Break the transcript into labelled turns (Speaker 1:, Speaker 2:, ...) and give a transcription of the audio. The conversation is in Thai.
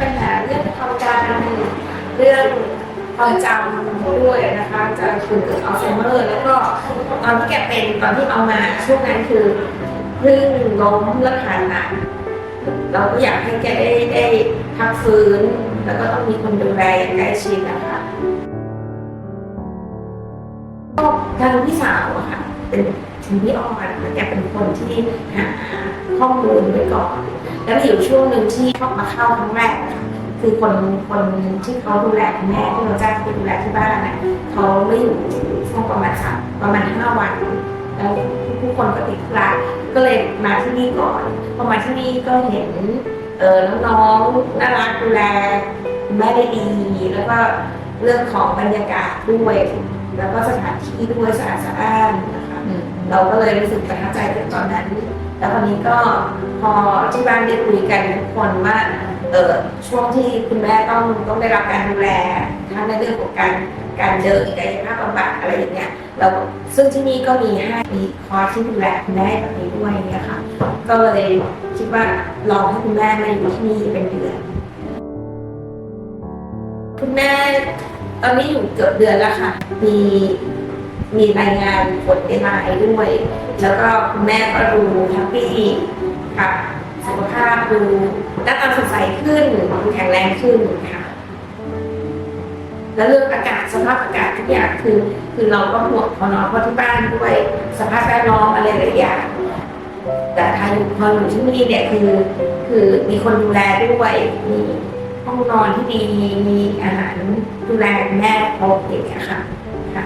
Speaker 1: ปัญหาเรื่องความจำเรื่องความจำด้วยนะคะจะคือเกิดอัลไซเมอร์แล้วก็ตอนที่แกเป็นตอนที่เอามาช่วงนั้นคือเพิ่งล้มแล้วผ่าตัดเราก็อยากให้แกได้ได้พักฟื้น แล้วก็ต้องมีคนดูแลอย่างใกล้ชิดนะคะก็ทางพี่สาวอะค่ะเป็นพี่ออนแกเป็นคนที่หาข้อมูลไว้ก่อน แล้วมีอยู่ช่วงหนึ่งที่เข้ามาเข้าครั้งแรกอะคะคือคนคนที่เขาดูแลคุณแม่ที่เราจ้างไปดูแลที่บ้านน่ะเขาไม่อยู่ช่วงประมาณสามประมาณห้าวัน แล้วผู้คนก็ติดธุระก็เลยมาที่นี่ก่อนพอมาที่นี่ก็เห็นเออน้องๆน่ารักดูแลคุณแม่ได้ดี แล้วก็ เรื่องของบรรยากาศด้วย แล้วก็สถานที่ด้วยสะอาดสะอ้านนะคะเราก็เลยรู้สึกประทับใจในตอนนั้น แล้ววันนี้ก็พอที่บ้านได้คุยกันทุกคนว่าเออช่วงที่คุณแม่ต้องต้องได้รับการดูแลทั้งในเรื่องของการการเดินกายภาพบำบัดอะไรอย่างเงี้ยเราซึ่งที่นี่ก็มีให้มีคอร์สที่ดูแลคุณแม่แบบนี้ด้วยเนี่ยค่ะ ก็เลยคิดว่าลองให้คุณแม่มาอยู่ที่นี่เป็นเดือนคุณแม่ ตอนนี้อยู่เกือบเดือนแล้วค่ะ มีมีรายงานผลในไลน์ด้วย แล้วก็คุณแม่ก็ดูแฮปปี้ค่ะ สุขภาพดูหน้าตาสดใสขึ้นดูแข็งแรงขึ้นค่ะ แล้วเรื่องอากาศสภาพอากาศทุกอย่างคือ คือเราก็ห่วงเขาเนาะเพราะที่บ้านด้วยสภาพแวดล้อมอะไรหลายอย่างแต่ทางพออยู่ที่นี่เนี่ยคือ คือมีคนดูแลด้วยมี ห้องนอนที่ดีมีอาหารดูแลแม่ครบอย่างเงี้ยค่ะค่ะ